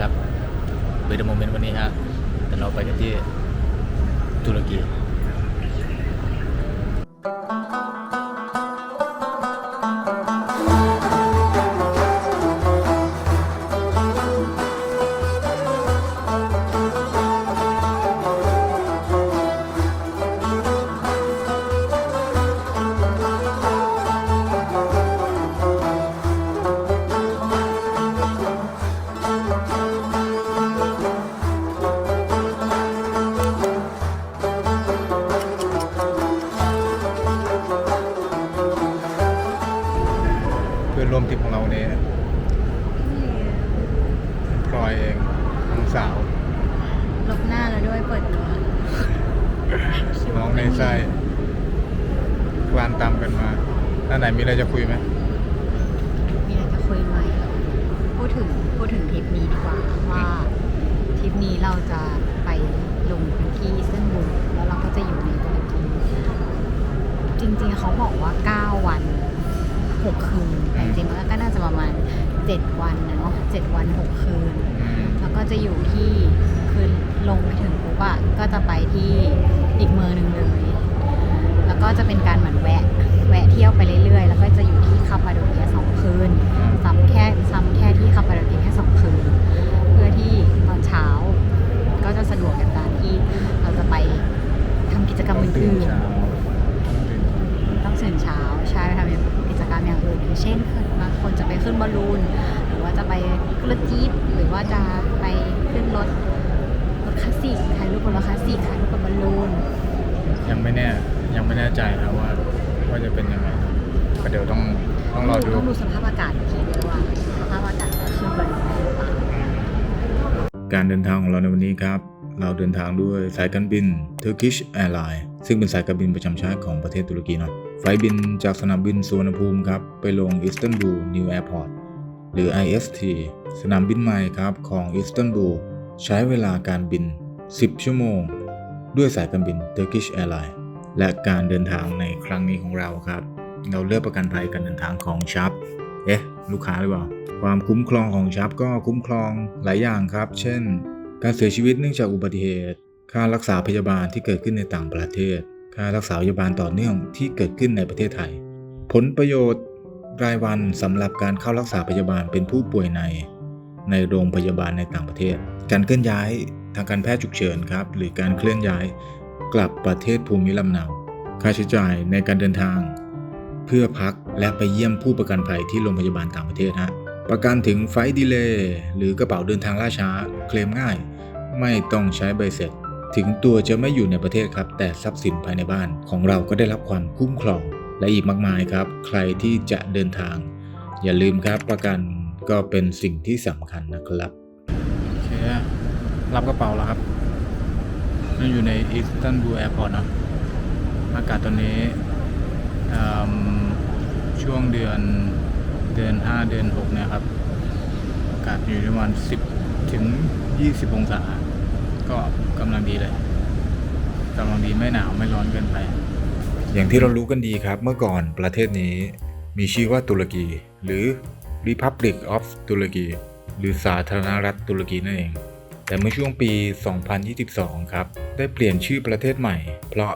ครับเบดโมเมนต์วันนี้ฮะแต่เราไปกันที่ตุรกี ในไส้คลานตามกันมาด้านไหนมีอะไรจะคุยไหมมีอะไรจะคุยไหมพูดถึงพูดถึงทริปนี้ดีกว่าว่าทริปนี้เราจะไปลงพื้นที่อิสตันบูลแล้วเราก็จะอยู่ในตุรกีจริงๆเขาบอกว่า 9 วัน 6 คืนแต่จริงๆมันก็น่าจะประมาณ 7 วันนะเนาะ7วัน 6 คืนอืมแล้วก็จะอยู่ที่ คือลงไปถึงปุ๊บอะก็จะไปที่อีกเมืองหนึ่งเลย แล้วก็จะเป็นการเหมือนแวะ แวะเที่ยวไปเรื่อยๆ แล้วก็จะอยู่ที่คาปาโดเกียสองคืนซ้ำแค่ซ้ำแค่ที่คาปาโดเกียแค่สองคืน เพื่อที่ตอนเช้า ก็จะสะดวกกับการที่เราจะไปทำกิจกรรมอื่นๆต้องตื่นเช้าใช่ไปทำกิจกรรมอย่างอื่นอย่างเช่นบางคนจะไปขึ้นบอลลูน หรือว่าจะไปขึ้นรถจี๊ปหรือว่าจะไปขึ้นรถ คลาสสิกถ่ายรูปบนรถคลาสสิกถ่ายรูปกับบอลลูนยังไม่แน่ยังไม่แน่ใจนะว่า ว่าจะเป็นยังไงก็เดี๋ยวต้องต้องรอดูต้องดูสภาพอากาศอีกทีด้วยว่าสภาพอากาศจะขึ้นบอลลูนได้หรือเปล่าการเดินทางของเราในวันนี้ครับ เราเดินทางด้วยสายการบิน Turkish Airlines ซึ่งเป็นสายการบินประจำชาติของประเทศตุรกีเนาะไฟล์บินจากสนามบินสุวรรณภูมิครับ ไปลงอิสตันบูลนิวแอร์พอร์ตหรือ IST สนามบินใหม่ครับของอิสตันบูล ใช้เวลาการบิน 10 ชั่วโมง ด้วยสายการบิน Turkish Airlines และการเดินทางในครั้งนี้ของเราครับ เราเลือกประกันภัยการเดินทางของชับเอ๊ะ ลูกค้าหรือเปล่า ความคุ้มครองของชับก็คุ้มครองหลายอย่างครับ เช่น การเสียชีวิตเนื่องจากอุบัติเหตุ ค่ารักษาพยาบาลที่เกิดขึ้นในต่างประเทศ ค่ารักษาพยาบาลต่อเนื่องที่เกิดขึ้นในประเทศไทย ผลประโยชน์รายวันสำหรับการเข้ารักษาพยาบาลเป็นผู้ป่วยใน ในโรงพยาบาลในต่างประเทศ การเคลื่อนย้ายทางการแพทย์ฉุกเฉินครับหรือการเคลื่อนย้ายกลับประเทศภูมิลำเนา ค่าใช้จ่ายในการเดินทาง เพื่อพักและไปเยี่ยมผู้ประกันภัยที่โรงพยาบาลต่างประเทศฮะประกันถึงไฟดีเลย์หรือกระเป๋าเดินทางล่าช้า เคลมง่าย ไม่ต้องใช้ใบเสร็จ ถึงตัวจะไม่อยู่ในประเทศครับ แต่ทรัพย์สินภายในบ้านของเราก็ได้รับความคุ้มครอง และอีกมากมายครับ ใครที่จะเดินทาง อย่าลืมครับประกันก็เป็นสิ่งที่สำคัญนะครับ รับกระเป๋าแล้วครับเราอยู่ในอิสตันบูลแอร์พอร์ตนะอากาศตอนนี้ช่วงเดือนเดือน 5 เดือน6เนี่ยครับ อากาศอยู่ประมาณ 10 ถึง 20 องศา ก็กำลังดีเลยกำลังดีไม่หนาวไม่ร้อนเกินไป อย่างที่เรารู้กันดีครับเมื่อก่อนประเทศนี้มีชื่อว่าตุรกี หรือ Republic of ตุรกี หรือสาธารณรัฐตุรกีนั่นเอง แต่เมื่อช่วงปี 2022 ครับ ได้เปลี่ยนชื่อประเทศใหม่ เพราะ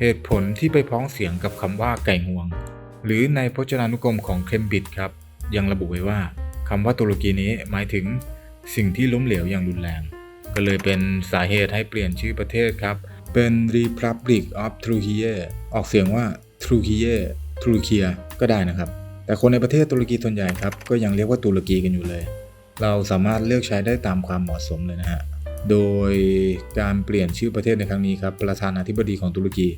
เหตุผลที่ไปพ้องเสียงกับคำว่าไก่งวง หรือในพจนานุกรมของเคมบิดครับ ยังระบุไว้ว่าคำว่าตุรกีนี้หมายถึงสิ่งที่ล้มเหลวอย่างรุนแรง ก็เลยเป็นสาเหตุให้เปลี่ยนชื่อประเทศครับ เป็น Republic of Turkey ออกเสียงว่า Turkey Turkiye ก็ได้นะครับ แต่คนในประเทศตุรกีส่วนใหญ่ครับ ก็ยังเรียกว่าตุรกีกันอยู่เลย เราสามารถเลือกใช้ได้ตามความเหมาะสมเลยนะฮะ โดยการเปลี่ยนชื่อประเทศในครั้งนี้ครับ ประธานาธิบดีของตุรกี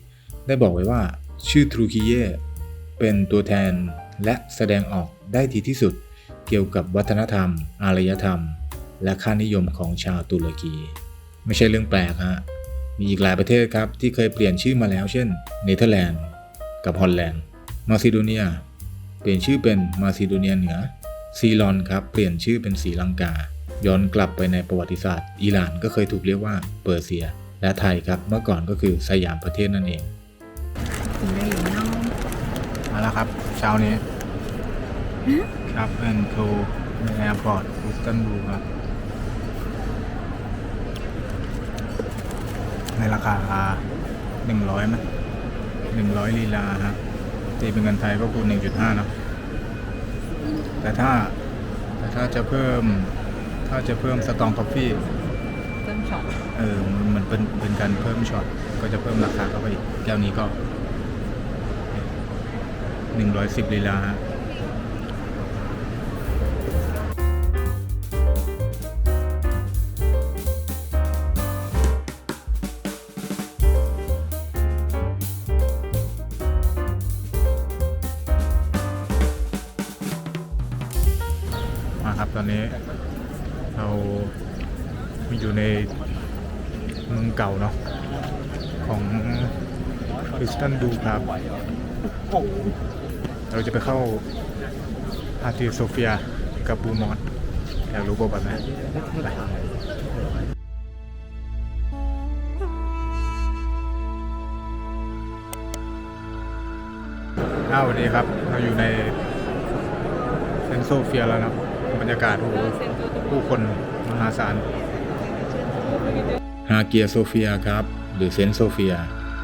ได้บอกไว้ว่าชื่อทรูคีเยเป็นตัวแทนและแสดงออกได้ดีที่สุด เกี่ยวกับวัฒนธรรม อารยธรรม และค่านิยมของชาวตุรกี ไม่ใช่เรื่องแปลกฮะ มีอีกหลายประเทศครับที่เคยเปลี่ยนชื่อมาแล้ว เช่น เนเธอร์แลนด์ กับฮอลแลนด์ มาซิโดเนีย เปลี่ยนชื่อเป็นมาซิโดเนียเหนือ ซีลอนครับเปลี่ยนชื่อเป็นสีลังกา ย้อนกลับไปในประวัติศาสตร์ อิหร่านก็เคยถูกเรียกว่าเปอร์เซีย และไทยครับเมื่อก่อนก็คือสยามประเทศนั่นเองมาแล้วครับเช้านี้ครับเอ็นทูในแอร์พอร์ตอิสตันบูลครับ ในราคาหนึ่งร้อยไหมหนึ่งร้อยลีลาฮะตีเป็นเงินไทยก็คูณหนึ่งจุดห้านะ แต่ถ้าแต่ถ้าจะเพิ่ม ถ้าจะเพิ่มสตองคอฟฟี่เพิ่มช็อตเออมันเป็นเป็นการเพิ่มช็อตก็จะเพิ่มราคาเข้าไปอีกแก้วนี้ก็หนึ่งร้อยสิบลีลาฮะ เราอยู่ในเมืองเก่าเนาะของคริสตันดูครับ เราจะไปเข้าอาร์ติโซเฟียกับบูมอสอยากรู้บอกแบบไหนไปอ้าวสวัสดีครับ เราอยู่ในเซนโซเฟียแล้วนะ บรรยากาศโอ้โหผู้คนมหาศาลฮาเกียโซเฟียครับ หรือเซนต์โซเฟีย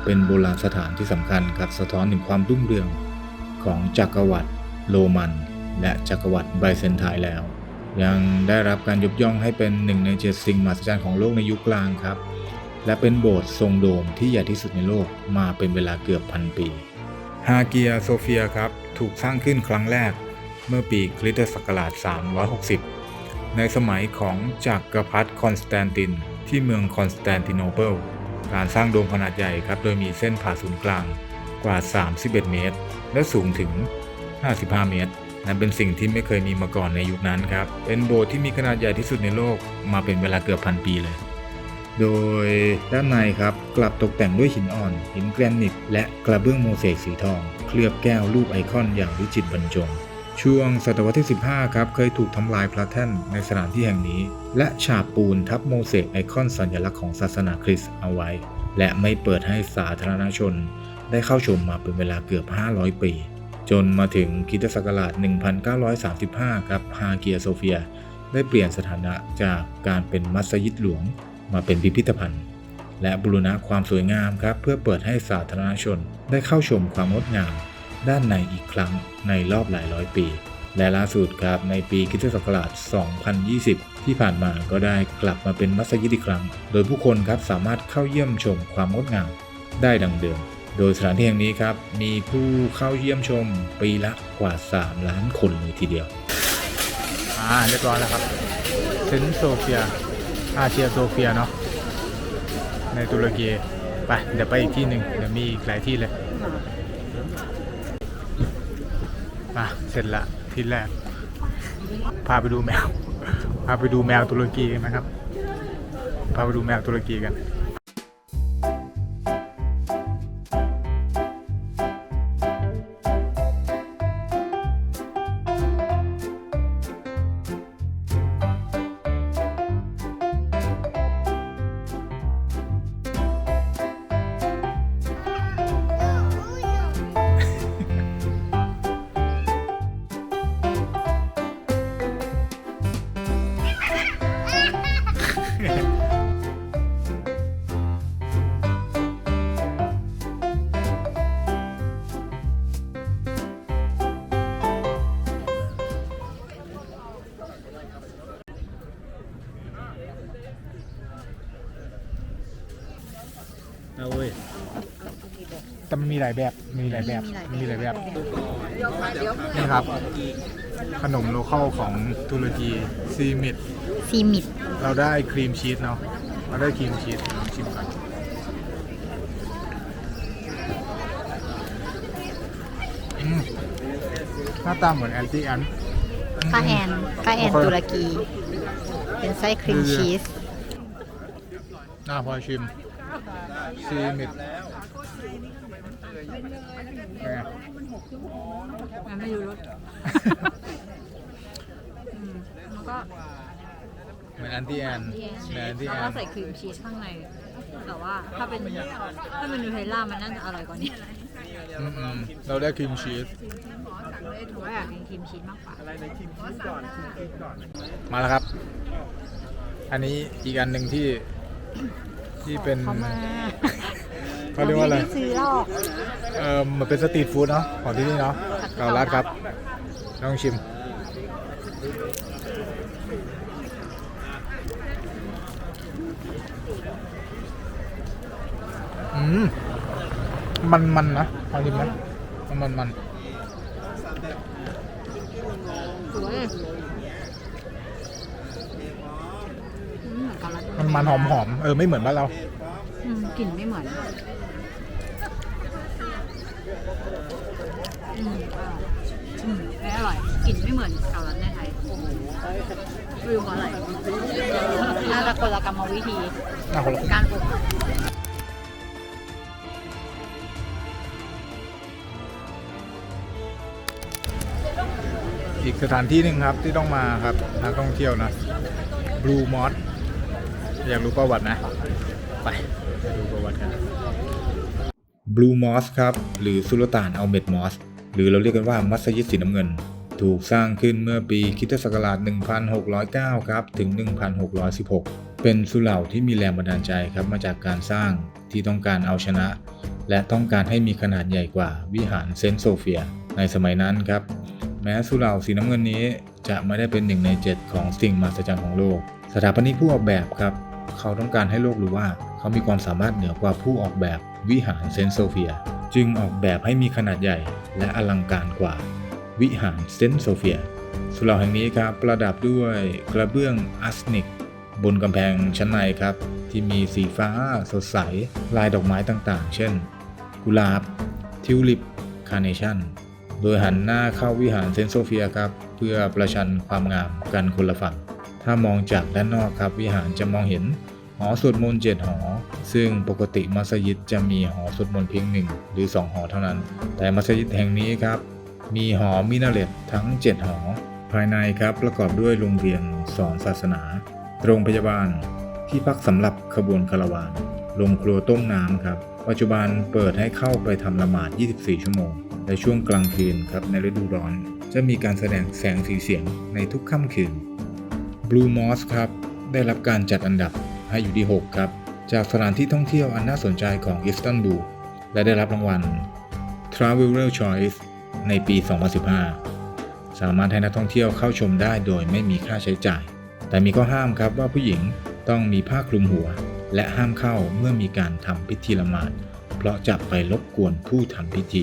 เป็นโบราณสถานที่สำคัญครับสะท้อนถึงความรุ่งเรืองของจักรวรรดิโรมัน และจักรวรรดิไบเซนไทน์แล้ว ยังได้รับการยกย่องให้เป็นหนึ่งในเจ็ดสิ่งมหัศจรรย์ของโลกในยุคกลางครับ และเป็นโบสถ์ทรงโดมที่ใหญ่ที่สุดในโลกมาเป็นเวลาเกือบพันปีฮาเกียโซเฟียครับ ถูกสร้างขึ้นครั้งแรก เมื่อปีคริสตศักราช 360 ในสมัยของจักรพรรดิคอนสแตนติน ที่เมืองคอนสแตนติโนเปิล การสร้างโดมขนาดใหญ่ครับ โดยมีเส้นผ่าศูนย์กลางกว่า 31 เมตร และสูงถึง 55 เมตร นั่นเป็นสิ่งที่ไม่เคยมีมาก่อนในยุคนั้นครับ เป็นโบสถ์ที่มีขนาดใหญ่ที่สุดในโลกมาเป็นเวลาเกือบพันปีเลย โดยด้านในครับกลับตกแต่งด้วยหินอ่อน หินแกรนิต และกระเบื้องโมเสกสีทอง เคลือบแก้วรูปไอคอนอย่างวิจิตรบรรจง ช่วงศตวรรษที่ 15 ครับ เคยถูกทำลายพระแท่นในสถานที่แห่งนี้ และฉาบปูนทับโมเสกไอคอนสัญลักษณ์ของศาสนาคริสต์เอาไว้ และไม่เปิดให้สาธารณชน ได้เข้าชมมาเป็นเวลาเกือบ 500 ปี จนมาถึงคิตศักราช 1935 ครับฮาเกียโซเฟีย ได้เปลี่ยนสถานะจากการเป็นมัสยิดหลวงมาเป็นพิพิธภัณฑ์ และบูรณะความสวยงามครับเพื่อเปิดให้สาธารณชนได้เข้าชมความงดงาม ด้านในอีกครั้งในรอบหลายร้อยปี และล่าสุดครับในปีคิสตศักราช 2020 ที่ผ่านมาก็ได้กลับมาเป็นมัสยิดอีกครั้ง โดยผู้คนครับสามารถเข้าเยี่ยมชมความงดงามได้ดังเดิม โดยสถานที่แห่งนี้ครับมีผู้เข้าเยี่ยมชมปีละกว่า 3 ล้านคนเลยทีเดียว อ่าเรียบร้อยแล้วครับเซนโซเฟียอาเชียโซเฟียเนาะในตุรกีไปเดี๋ยวไปอีกที่หนึ่งเดี๋ยวมีอีกหลายที่เลย เสร็จละที่แรก พาไปดูแมว พาไปดูแมวตุรกีกันนะครับ พาไปดูแมวตุรกีกัน เอาเว้ยแต่มันมีหลายแบบ มีหลายแบบ มีหลายแบบ นี่ครับ ขนมโลเคอลของตุรกีซีมิด ซีมิด เราได้ครีมชีสเนาะ เราได้ครีมชีสลองชิมกันอืมหน้าตาเหมือนแอนตี้แอนข้าแอนข้าแอนตุรกี เป็นไส้ครีมชีสหน้าพอชิม ซีมิดเป็นไงมันไม่รู้รสแล้วก็เหมือนแอนตี้แอนเหมือนแอนตี้แล้วแอก็นใส่ครีมชีสข้างใน แต่ว่าถ้าเป็นถ้าเป็นนูเทลล่ามันน่าจะอร่อยกว่านี้อืมๆเราได้ครีมชีสหนูว่าอยากกินครีมชีสมากกว่า มาแล้วครับ อันนี้อีกอันหนึ่งที่ ที่เป็นเขามาเขาเรียกว่าอะไรไม่ได้ซื้อหรอกเออมันเป็นสตรีทฟู้ดเนาะของที่นี่เนาะเกาลัดครับลองชิม อืม มันมันๆนะลองชิมนะมันมันมัน สวยอืมเกาลัด มันมันหอมหอมๆเออไม่เหมือนบ้านเราอืมกลิ่นไม่เหมือนอืมอืมไม่อร่อยกลิ่นไม่เหมือนเกาลัดในไทยไม่รู้เพราะอะไรน่าจะคนละกรรมวิธีน่าคนละการปรุงอีกสถานที่หนึ่งครับที่ต้องมาครับนักท่องเที่ยวนะ Blue Moss อ อยากรู้ประวัตินะ ไปไปดูประวัติกัน Blue Moss ครับ หรือสุลต่านอัลเมดมอส หรือเราเรียกกันว่ามัสยิดสีน้ำเงิน ถูกสร้างขึ้นเมื่อปีคริสตศักราช 1609 ครับ ถึง 1616 เป็นสุเหร่าที่มีแรงบันดาลใจครับ มาจากการสร้างที่ต้องการเอาชนะ และต้องการให้มีขนาดใหญ่กว่าวิหารเซนต์โซเฟีย ในสมัยนั้นครับ แม้สุเหร่าสีน้ำเงินนี้จะไม่ได้เป็นหนึ่งในเจ็ดของสิ่งมหัศจรรย์ของโลก สถาปนิกผู้ออกแบบครับ เขาต้องการให้โลกรู้ว่า เขามีความสามารถเหนือกว่าผู้ออกแบบวิหารเซนต์โซเฟีย จึงออกแบบให้มีขนาดใหญ่และอลังการกว่าวิหารเซนต์โซเฟียสุเหร่าแห่งนี้ครับประดับด้วยกระเบื้องอัสนิก บนกำแพงชั้นในครับ ที่มีสีฟ้าสดใส ลายดอกไม้ต่างๆ เช่น กุหลาบ ทิวลิป คาร์เนชั่น โดยหันหน้าเข้าวิหารเซนต์โซเฟียครับ เพื่อประชันความงามกันคนละฝั่ง ถ้ามองจากด้านนอกครับวิหารจะมองเห็นหอสวดมนต์เจ็ดหอ ซึ่งปกติมัสยิดจะมีหอสวดมนต์เพียงหนึ่งหรือ 2 หอเท่านั้น แต่มัสยิดแห่งนี้ครับ มีหอมินาเรตทั้ง 7 หอ ภายในครับประกอบด้วยโรงเรียนสอนศาสนา โรงพยาบาล ที่พักสำหรับขบวนคาราวานโรงครัวต้มน้ำครับ ปัจจุบันเปิดให้เข้าไปทำละหมาด 24 ชั่วโมง ในช่วงกลางคืนครับในฤดูร้อน จะมีการแสดงแสงสีเสียงในทุกค่ำคืน Blue Moss ครับ ได้รับการจัดอันดับให้อยู่ที่ 6 ครับ จากสถานที่ท่องเที่ยวอันน่าสนใจของอิสตันบูลและได้รับรางวัล Traveler Choice ในปี 2015 สามารถให้นักท่องเที่ยวเข้าชมได้โดยไม่มีค่าใช้จ่าย แต่มีข้อห้ามครับว่าผู้หญิงต้องมีผ้าคลุมหัว และห้ามเข้าเมื่อมีการทำพิธีละหมาด เพราะจะไปรบกวนผู้ทำพิธี